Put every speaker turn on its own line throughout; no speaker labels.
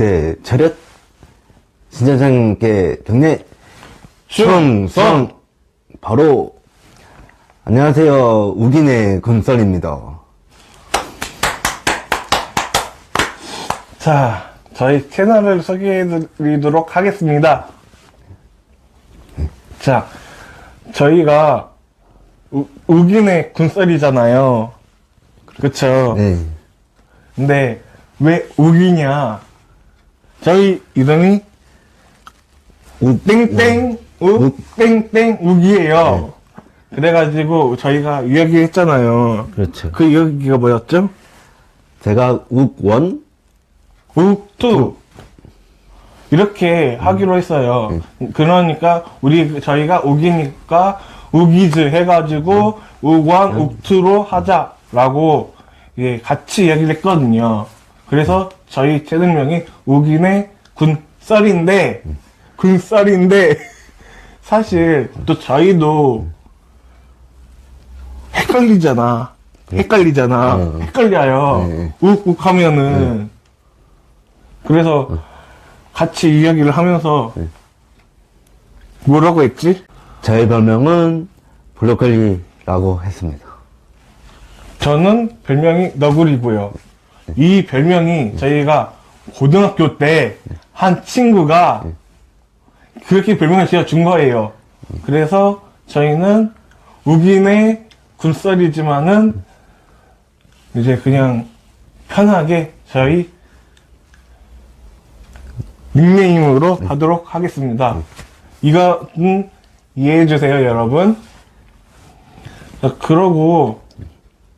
부대 차렷 신장장님께 경례 충성 바로 안녕하세요 우긴의 군설입니다
자, 저희 채널을 소개해 드리도록 하겠습니다. 자, 저희가 우, 우긴의 군썰이잖아요. 그쵸?
네
근데 왜 우기냐? 저희 이름이 땡땡 우 땡땡 우기예요. 그래가지고 저희가 이야기했잖아요.
그렇죠
그 이야기가 뭐였죠?
제가 욱원
우투 이렇게 하기로 했어요. 그러니까 우리 저희가 우기니까 우기즈 해가지고 우관 욱투로 하자라고 예, 같이 이야기를 했거든요. 그래서 저희 채널명이 우긴의 군썰인데 군썰인데 사실 또 저희도 헷갈리잖아. 헷갈리잖아.
어.
헷갈려요.
네.
욱욱 하면은. 그래서 같이 이야기를 하면서 뭐라고 했지?
저의 별명은 블로컬리라고 했습니다
저는 별명이 너구리고요. 이 별명이 저희가 고등학교 때 한 친구가 그렇게 별명을 지어준 거예요. 그래서 저희는 우긴의 군썰이지만은 이제 그냥 편하게 저희 닉네임으로 하도록 하겠습니다. 이거는 이해해 주세요, 여러분. 자, 그러고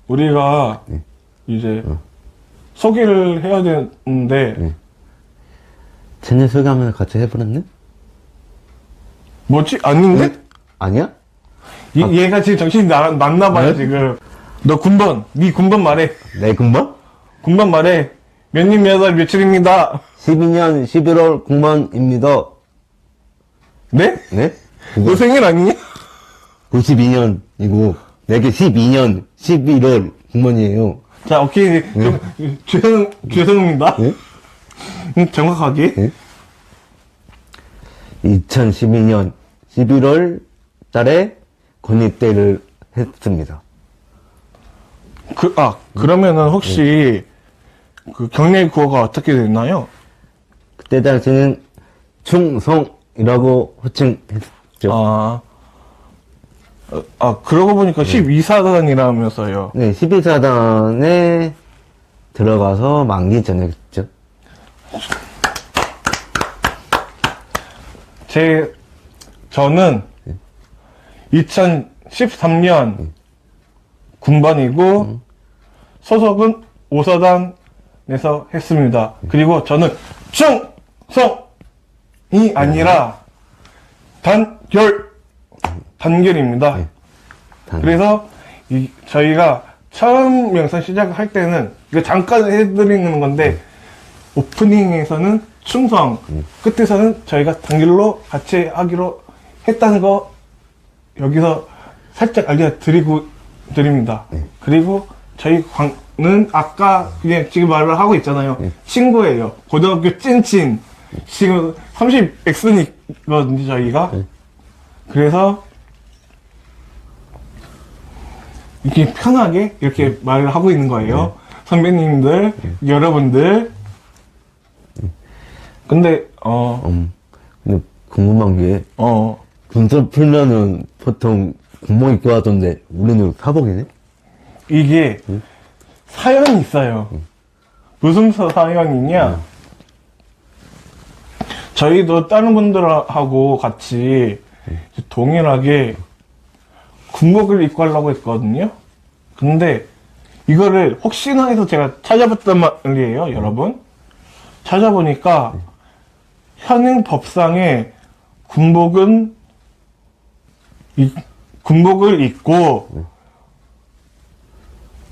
우리가 이제 소개를 해야 되는데
채널 소개하면 같이 해버렸네?
뭐지? 아닌데?
아니야?
얘, 얘가 지금 정신이 나, 났나 봐요,
네?
지금. 너 군번, 네 군번 말해.
내 군번?
군번 말해. 몇 년, 몇 월, 며칠입니다.
12년 11월 공번입니다
네?
네?
너 생일 아니냐?
92년이고 내게 12년 11월 공번이에요
자, 오케이. 좀, 죄송, 죄송합니다.
네?
음, 정확하게.
네? 2012년 11월 달에 권입대를 했습니다.
그, 아, 그러면은 혹시 그 경례 구호가 어떻게 됐나요?
그때 당시는 충성이라고 호칭했죠.
아, 어, 아, 그러고 보니까 12사단이라면서요.
네, 12사단에 들어가서 만기 전역했죠.
제, 저는 2013년 군반이고, 소속은 5사단에서 했습니다. 그리고 저는 충성이 아니라 단결, 단결입니다.
단-
그래서 이, 저희가 처음 영상 시작할 때는 이거 잠깐 해드리는 건데 오프닝에서는 충성 끝에서는 저희가 단길로 같이 하기로 했다는 거 여기서 살짝 알려드리고 드립니다. 그리고 저희 광는 아까 그냥 지금 말을 하고 있잖아요. 친구예요. 고등학교 찐친. 지금 30X이거든요, 저희가. 그래서 이렇게 편하게 이렇게 말을 하고 있는 거예요. 선배님들, 여러분들. 근데, 어,
음, 근데 궁금한 게
어,
군서 풀면은 보통 군복 입고 하던데 우리는 사복이네?
이게 사연이 있어요. 무슨 사- 사연이냐? 저희도 다른 분들하고 같이 동일하게 군복을 입고 하려고 했거든요. 근데 이거를 혹시나 해서 제가 찾아봤단 말이에요, 여러분. 찾아보니까 현행 법상에 군복은 이- 군복을 입고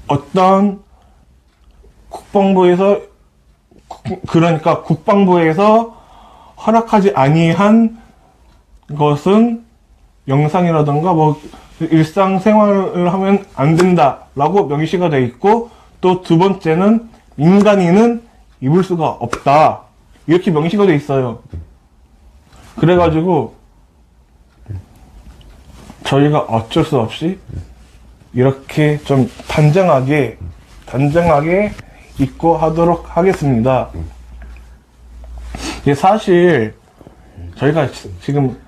어떤 국방부에서 국- 그러니까 국방부에서 허락하지 아니한 것은 영상이라던가 뭐 일상생활을 하면 안 된다라고 명시가 돼 있고 또 두 번째는 민간인은 입을 수가 없다 이렇게 명시가 돼 있어요. 그래가지고 저희가 어쩔 수 없이 이렇게 좀 단정하게 단정하게 입고 하도록 하겠습니다. 사실 저희가 지- 지금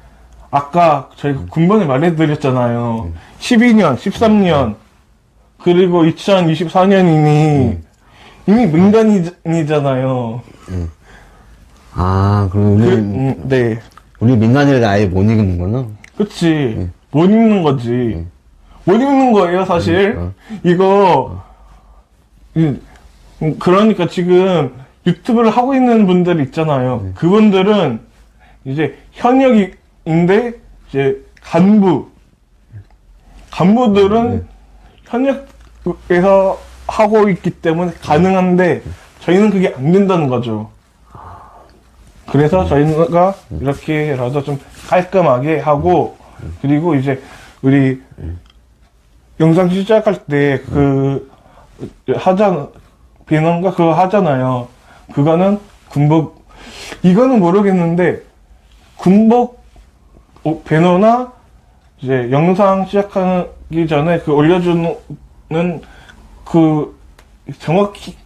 아까 저희가 군번을 말해드렸잖아요. 12년, 13년 그리고 2024년이니 이미 민간인이잖아요.
아, 그럼 우리,
그, 음, 네.
우리 민간인을 아예 못 이기는구나.
그치. 못 입는 거지. 못 입는 거예요, 사실.
어.
이거, 이- 음, 그러니까 지금 유튜브를 하고 있는 분들 있잖아요. 그분들은 이제 현역 인데, 이제 간부. 간부들은 현역에서 하고 있기 때문에 가능한데, 저희는 그게 안 된다는 거죠. 그래서 저희가 이렇게라도 좀 깔끔하게 하고 그리고 이제 우리 영상 시작할 때 그 하잖아 비넌가 그거 하잖아요. 그거는 군복 이거는 모르겠는데 군복 어, 배너나 이제 영상 시작하기 전에 그 올려주는 그 정확히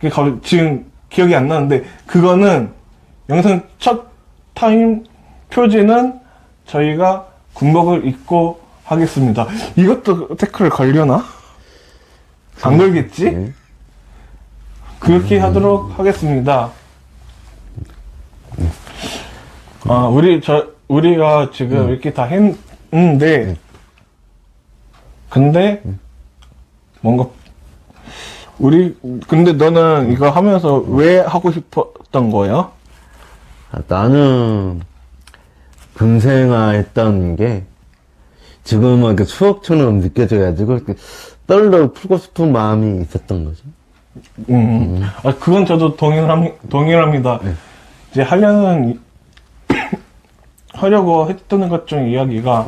그 가- 지금 기억이 안 나는데 그거는 영상 첫 타임 표지는 저희가 군복을 입고 하겠습니다. 이것도 태클 걸려나? 안 걸겠지?
네.
그렇게 하도록 하겠습니다. 아, 우리, 저, 우리가 지금 이렇게 다 했는데, 근데, 뭔가, 우리, 근데 너는 이거 하면서 왜 하고 싶었던 거예요?
아, 나는 금생아 했던 게 지금은 이렇게 추억처럼 느껴져가지고 이렇게 떨러 풀고 싶은 마음이 있었던 거죠.
음, 아, 그건 저도 동일함, 동일합니다. 이제 하려는, 이- 하려고 했던 것 중 이야기가,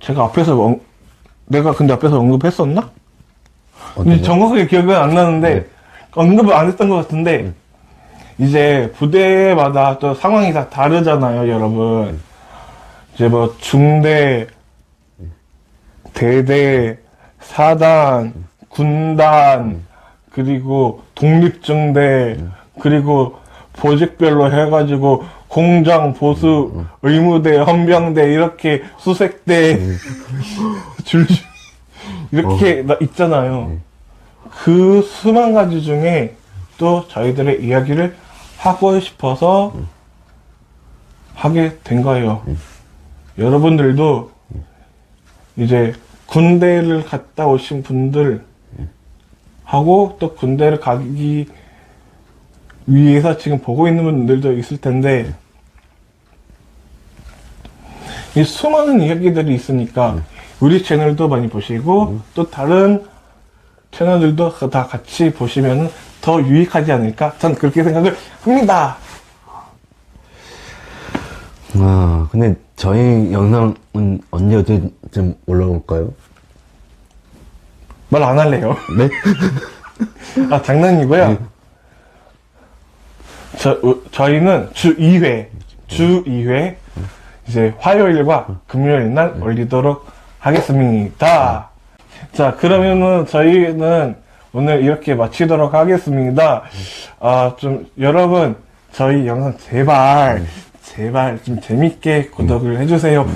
제가 앞에서, 언- 내가 근데 앞에서 언급했었나?
거?
정확하게 기억은 안 나는데, 언급을 안 했던 것 같은데, 이제 부대마다 또 상황이 다 다르잖아요, 여러분. 이제 뭐, 중대, 대대, 사단, 군단, 그리고 독립중대, 그리고 보직별로 해가지고 공장, 보수, 의무대, 헌병대, 이렇게 수색대, 줄줄, 이렇게 나- 있잖아요. 그 수만 가지 중에 또 저희들의 이야기를 하고 싶어서 하게 된 거예요. 여러분들도 이제 군대를 갔다 오신 분들 하고 또 군대를 가기 위해서 지금 보고 있는 분들도 있을 텐데 이 수많은 이야기들이 있으니까 우리 채널도 많이 보시고 또 다른 채널들도 다 같이 보시면 더 유익하지 않을까? 전 그렇게 생각을 합니다.
아, 근데 저희 영상은 언제 어디쯤 올라올까요?
말 안 할래요.
네?
아, 장난이고요. 저, 어, 저희는 주 2회, 주 2회, 이제 화요일과 금요일 날 올리도록 하겠습니다. 자, 그러면은 저희는 오늘 이렇게 마치도록 하겠습니다. 아, 좀, 여러분, 저희 영상 제발, 제발 좀 재밌게 구독을 해주세요.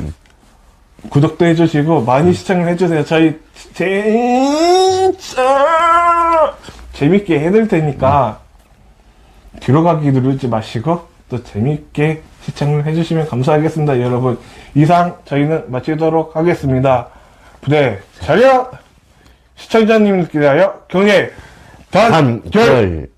구독도 해주시고 많이 시청을 해주세요. 저희 진짜 재밌게 해드릴 테니까 뒤로 가기 누르지 마시고 또 재밌게 시청을 해주시면 감사하겠습니다. 여러분 이상 저희는 마치도록 하겠습니다. 부대 차렷 시청자님들께 대하여 경례
단결.